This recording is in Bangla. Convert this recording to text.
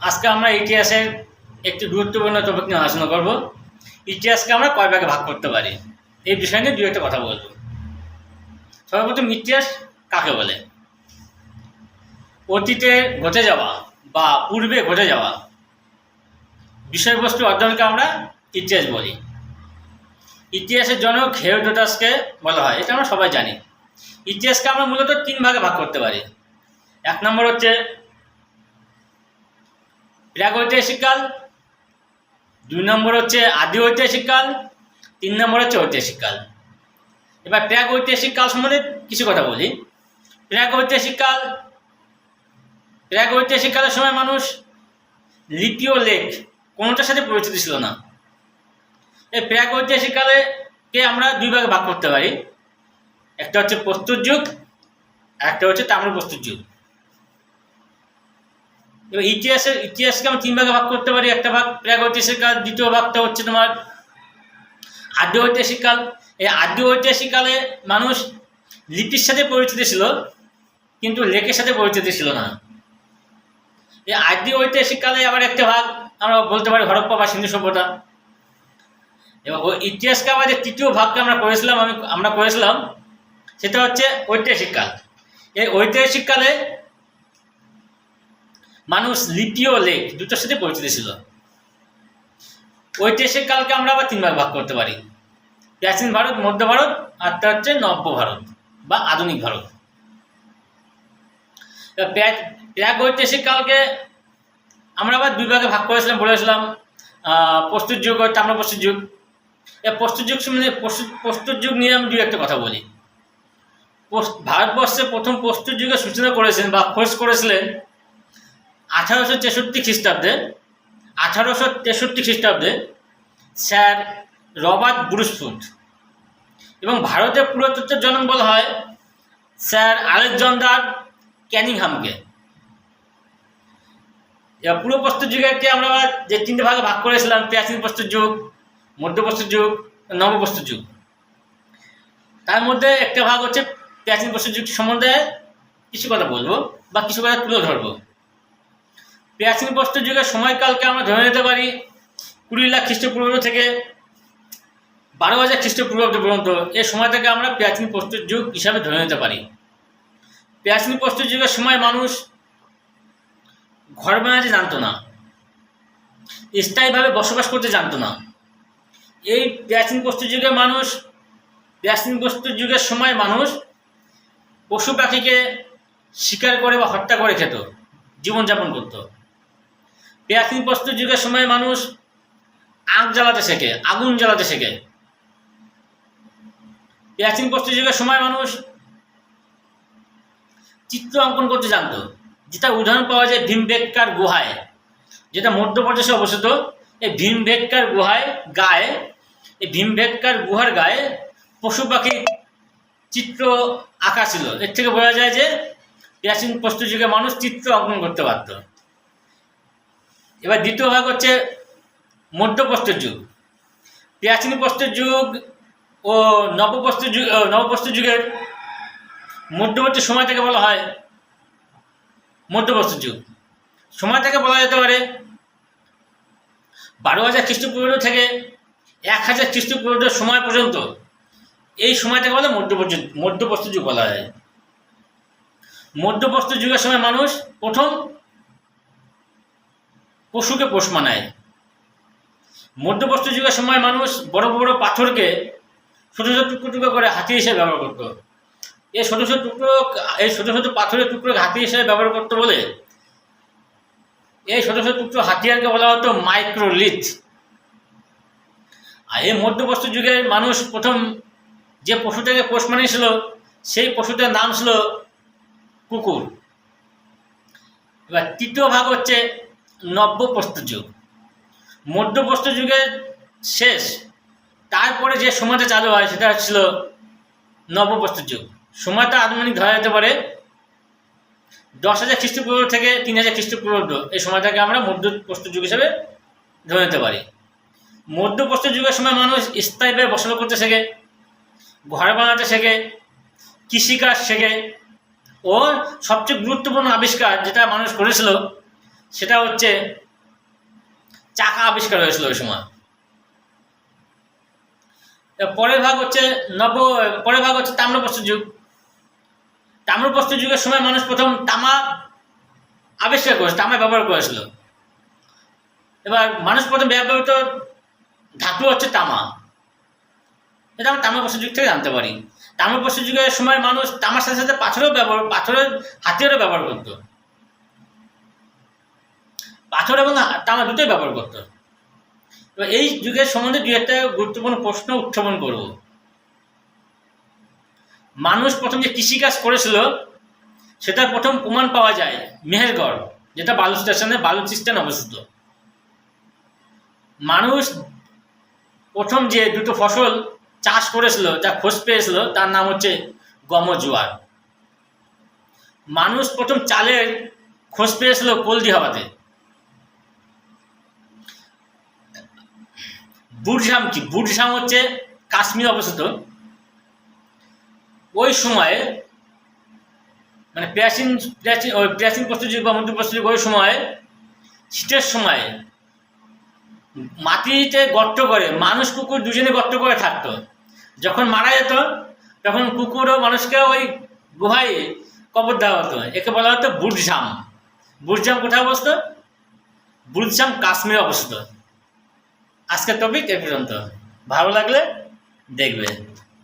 আজকে আমরা ইতিহাসের একটি গুরুত্বপূর্ণ টপিক নিয়ে আলোচনা করব। ইতিহাসকে আমরা কয় ভাগে ভাগ করতে পারি? এই বিষয় নিয়ে দু একটা কথা বলব। সর্বপ্রথম ইতিহাস কাকে বলে? অতীতে ঘটে যাওয়া বা পূর্বে ঘটে যাওয়া বিষয়বস্তু অধ্যয়নকে আমরা ইতিহাস বলি। ইতিহাসের জনক হেরোডোটাসকে বলা হয়, এটা আমরা সবাই জানি। ইতিহাসকে আমরা মূলত তিন ভাগে ভাগ করতে পারি। এক নম্বর হচ্ছে প্রাগৈতিহাসিক কাল। দুই নম্বর হচ্ছে আদি ঐতিহাসিক কাল, তিন নম্বর হচ্ছে ঐতিহাসিক কাল। এবার প্রাগ ঐতিহাসিক কাল সম্বন্ধে কিছু কথা বলি। প্রাগ ঐতিহাসিক কাল প্রাগ ঐতিহাসিক কালের সময় মানুষ লিপি ও লেখ কোনোটার সাথে পরিচিত ছিল না। এই প্রাগ ঐতিহাসিক কালে কে আমরা দুই ভাগে ভাগ করতে পারি। একটা হচ্ছে প্রস্তুত যুগ, একটা হচ্ছে তাম্র প্রস্তুত যুগ। এবার ইতিহাসের ইতিহাসকে আমরা তিন ভাগে ভাগ করতে পারি। একটা ভাগ প্রাগ ঐতিহাসিক কাল, দ্বিতীয় ভাগটা হচ্ছে তোমার আদ্য ঐতিহাসিক কাল। এই আদ্য ঐতিহাসিক কালে মানুষ লিপির সাথে পরিচিত ছিল, কিন্তু লেখের সাথে পরিচিত ছিল না। এই আদ্য ঐতিহাসিক কালে আবার একটা ভাগ আমরা বলতে পারি হরপ্পা বা সিন্ধু সভ্যতা। এবার ওই ইতিহাসকে আবার যে তৃতীয় ভাগটা আমরা করেছিলাম, আমি, আমরা করেছিলাম, সেটা হচ্ছে ঐতিহাসিক কাল। এই ঐতিহাসিক কালে মানুষ লিপি ও লেখ দুটোর সাথে পরিচিত ছিল। ঐতিহাসিক কালকে আমরা আবার তিন ভাগ করতে পারি। প্রাচীন ভারত, মধ্য ভারত, আর তা হচ্ছে নব্য ভারত বা আধুনিক ভারত। প্রাক- ঐতিহাসিক কালকে আমরা আবার দুই ভাগে ভাগ করেছিলাম, বলেছিলাম প্রস্তুত যুগ ও তাম্র প্রস্তুত যুগ। প্রস্তুত যুগ সম্বন্ধে প্রস্তুত যুগ নিয়ে আমি দু একটা কথা বলি। ভারতবর্ষে প্রথম প্রস্তুত যুগের সূচনা করেছেন বা খোঁজ করেছিলেন আঠারোশো তেষট্টি খ্রিস্টাব্দে, আঠারোশো তেষট্টি খ্রিস্টাব্দে স্যার রবার্ট ব্রুসফুট এবং ভারতের পুরাতত্ত্বের জনক বলা হয় স্যার আলেকজান্ডার ক্যানিংহামকে। পুরো প্রস্তুত যুগকে আমরা যে তিনটে ভাগে ভাগ করেছিলাম, প্রাচীন প্রস্তুত যুগ মধ্যপ্রস্তুর যুগ নবপ্রস্তুত যুগ। তার মধ্যে একটা ভাগ হচ্ছে প্রাচীন প্রস্তুত যুগ সম্বন্ধে কিছু কথা বলব বা কিছু কথা তুলে ধরবো। প্রাচীন প্রস্তুত যুগের সময়কালকে আমরা ধরে নিতে পারি কুড়ি লাখ খ্রিস্টপূর্বাব্দ থেকে বারো হাজার খ্রিস্টপূর্বাব্দ পর্যন্ত। এ সময় থেকে আমরা প্রাচীন প্রস্তুত যুগ হিসাবে ধরে নিতে পারি। প্রাচীন প্রস্তুত যুগের সময় মানুষ ঘর বানাতে জানতো না, স্থায়ীভাবে বসবাস করতে জানতো না। এই প্রাচীন প্রস্তুত যুগে মানুষ প্রাচীন প্রস্তুত যুগের সময় মানুষ পশু পাখিকে শিকার করে বা হত্যা করে খেত, জীবনযাপন করত। প্রাচীন প্রস্তুত যুগের সময় মানুষ আগ জ্বালাতে শেখে, আগুন জ্বালাতে শেখে। প্রাচীন প্রস্তুত যুগের সময় মানুষ চিত্র অঙ্কন করতে জানতো, যেটা উদাহরণ পাওয়া যায় ভীমবেটকার গুহায়, যেটা মধ্যপ্রদেশে অবস্থিত। এই ভীমবেটকার গুহায় গায়ে, এই ভীমবেটকার গুহার গায়ে পশু পাখি চিত্র আঁকা ছিল। এর থেকে বোঝা যায় যে প্রাচীন প্রস্তুত যুগে মানুষ চিত্র অঙ্কন করতে পারত। এবার দ্বিতীয় ভাগ হচ্ছে মধ্যপ্রস্তর যুগ। প্রাচীন প্রস্তর যুগ ও নবপ্রস্তর যুগ নবপ্রস্তর যুগের মধ্যবর্তী সময় থেকে বলা হয় মধ্যপ্রস্তর যুগ। সময় থেকে বলা যেতে পারে বারো হাজার খ্রিস্টপূর্ব থেকে এক হাজার খ্রিস্টপূর্বাব্দের সময় পর্যন্ত। এই সময়টাকে বলে মধ্যপ্রস্তর মধ্যপ্রস্তর যুগ বলা হয়। মধ্যপ্রস্তর যুগের সময় মানুষ প্রথম পশুকে পোষ মানায়। মধ্যপ্রস্তর যুগের সময় মানুষ বড় বড় পাথরকে ছোটো ছোটো টুকরো টুকরো করে হাতি হিসেবে ব্যবহার করতো। এই ছোটো ছোটো টুকরো, এই ছোটো ছোটো পাথরের টুকরোকে হাতি হিসেবে ব্যবহার করতো বলে এই ছোটো ছোটো টুকরো হাতিয়ারকে বলা হতো মাইক্রোলিথ। আর এই মধ্যপ্রস্তর যুগের মানুষ প্রথম যে পশুটাকে পোষ মানিয়েছিল, সেই পশুটার নাম ছিল কুকুর। এবার তৃতীয় ভাগ হচ্ছে নব্যপ্রস্তর যুগ। মধ্যপ্রস্তর যুগের শেষ। তারপরে যে সময়টা চালু হয় সেটা ছিল নবপ্রস্তর যুগ। সময়টা আনুমানিক ধরা যেতে পারে দশ হাজার খ্রিস্টপূর্ব থেকে তিন হাজার খ্রিস্টপূর্বাব্দ। এই সময়টাকে আমরা মধ্যপ্রস্তর যুগ হিসেবে ধরে নিতে পারি। মধ্যপ্রস্তর যুগের সময় মানুষ স্থায়ীভাবে বসবাস করতে শেখে, ঘর বানাতে শেখে, কৃষিকাজ শেখে ও সবচেয়ে গুরুত্বপূর্ণ আবিষ্কার যেটা মানুষ করেছিল সেটা হচ্ছে চাকা আবিষ্কার হয়েছিল ওই সময়। পরের ভাগ হচ্ছে নব, পরের ভাগ হচ্ছে তাম্রপ্রস্তর যুগ। তাম্রপ্রস্তর যুগের সময় মানুষ প্রথম তামা আবিষ্কার করেছে তামা ব্যবহার করেছিল। এবার মানুষ প্রথম ব্যবহৃত ধাতু হচ্ছে তামা। এটা আমরা তাম্রপ্রস্তর যুগ থেকে জানতে পারি। তাম্রপ্রস্তর যুগের সময় মানুষ তামার সাথে সাথে পাথরেও ব্যবহার, পাথরের হাতিয়ারও ব্যবহার করতো। পাথর এবং তামা দুটোই ব্যবহার করতো এবার এই যুগের সম্বন্ধে দু একটা গুরুত্বপূর্ণ প্রশ্ন উত্থাপন করব। মানুষ প্রথম যে কৃষিকাজ করেছিল, সেটার প্রথম প্রমাণ পাওয়া যায় মেহেরগড়, যেটা বালু স্টেশনে বালুচিস্তান অবস্থিত। মানুষ প্রথম যে দুটো ফসল চাষ করেছিল, যা খোঁজ পেয়েছিল, তার নাম হচ্ছে গম জোয়ার মানুষ প্রথম চালের খোঁজ পেয়েছিল কলদি হওয়াতে বুড়ঝাম কি? বুড়ঝাম হচ্ছে কাশ্মীর অবস্থিত। ওই সময়ে মানে প্রাচীন প্রাচীন, ওই প্রাচীন প্রস্তুযুগ বা মধ্য প্রস্তুযুগ ওই সময়, শীতের সময় মাটিতে গর্ত করে, মানুষ কুকুর দুজনে গর্ত করে থাকতো। যখন মারা যেত, তখন কুকুর ও মানুষকে ওই গুহায় কবর দেওয়া হতো। একে বলা হতো বুড়ঝাম বুড়ঝাম কোথায় অবস্থিত? বুড়ঝাম কাশ্মীরে অবস্থিত। আজকের টপিক এ পর্যন্ত। ভালো লাগলে দেখবে।